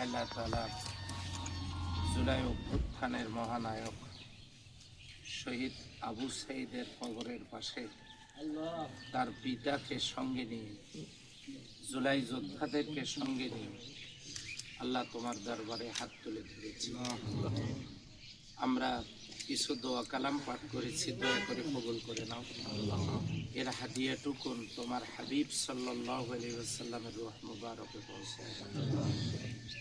আল্লাহ মহানায়ক শহীদ আবু সাইদের কবরের পাশে তার পিতাকে সঙ্গে নিয়ে, জুলাই যোদ্ধাদেরকে সঙ্গে নিয়ে আল্লাহ তোমার দরবারে হাত তুলে ধরেছি আমরা কিছু দোয়া কালাম পাঠ করেছি দোয়া করে কবুল করে নাও। এর হাদিয়াটুকুন তোমার হাবিব সাল্লাল্লাহু আলাইহি ওয়াসাল্লামের রূহ মুবারকে পৌঁছে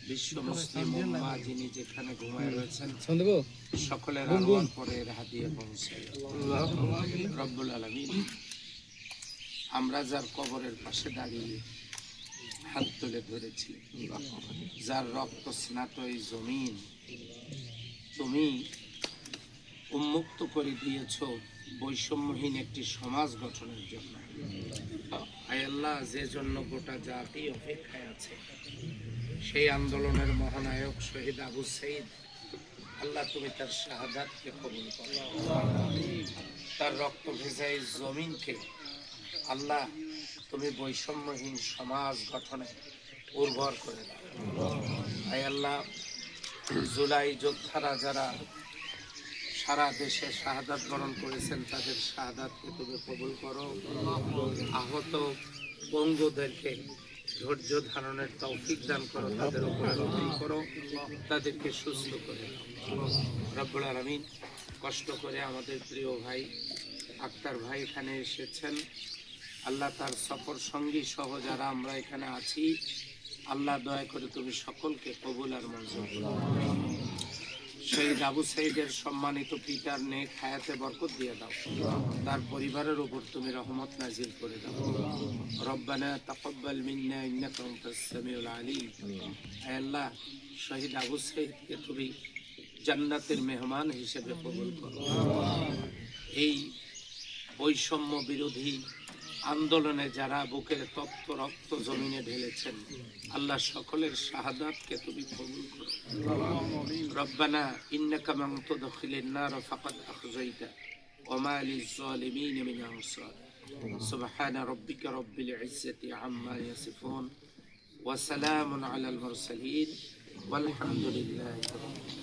বিশ্ব মুসলিম উম্মাহ যিনি যেখানে ঘুমায় রয়েছেন সকলের আরওয়ার পরে এর হাদিয়া পৌঁছে রব্বুল আলামিন আমরা যার কবরের পাশে দাঁড়িয়ে হাত তুলে ধরেছি যার রক্ত স্নাত এই জমিন তুমি উন্মুক্ত করে দিয়েছ বৈষম্যহীন একটি সমাজ গঠনের জন্য। আল্লাহ, যে জন্য গোটা জাতি অপেক্ষায় আছে। সেই আন্দোলনের মহানায়ক শহীদ আবু সাইদ, আল্লাহ তুমি তার শাহাদাতকে কবুল করো। তার রক্ত ভেজাই জমিনকে আল্লাহ তুমি বৈষম্যহীন সমাজ গঠনে উর্বর করে দাও। আয় আল্লাহ জুলাই যোদ্ধারা যারা সারা দেশে শাহাদাত বরণ করেছেন, তাদের শাহাদাতকে তুমি কবুল করো। আহত বঙ্গদেরকে ধৈর্য ধারণের তৌফিক দান করো, তাদের উপরে করো, তাদেরকে সুস্থ করে রব্বুল আলমিন কষ্ট করে আমাদের প্রিয় ভাই আক্তার ভাই এখানে এসেছেন। আল্লাহ তার সফর সঙ্গী সহ যারা আমরা এখানে আছি আল্লাহ দয়া করে তুমি সকলকে কবুল আর মঞ্জুর। শহীদ আবু সাইদের সম্মানিত পিতার নেক খায়াতে বরকত দিয়ে দাও। তার পরিবারের উপর তুমি রহমত নাজিল করে দাও। রব্বানা তাকাব্বাল মিন্না ইন্নাকা আনতাস সামিউল আলিম। আল্লাহ, শহীদ আবু সাইদকে তুমি জান্নাতের মেহমান হিসেবে কবুল করো। এই বৈষম্য বিরোধী আন্দোলনে যারা বুকের তপ্ত রক্ত জমিনে ঢেলেছেন আল্লাহ সকলের শাহাদাতকে তুমি কবুল করো ربنا إنك من تدخل النار فقد أخزيته وما للظالمين من أنصار سبحان ربك رب العزة عما يصفون وسلام على المرسلين والحمد لله رب العالمين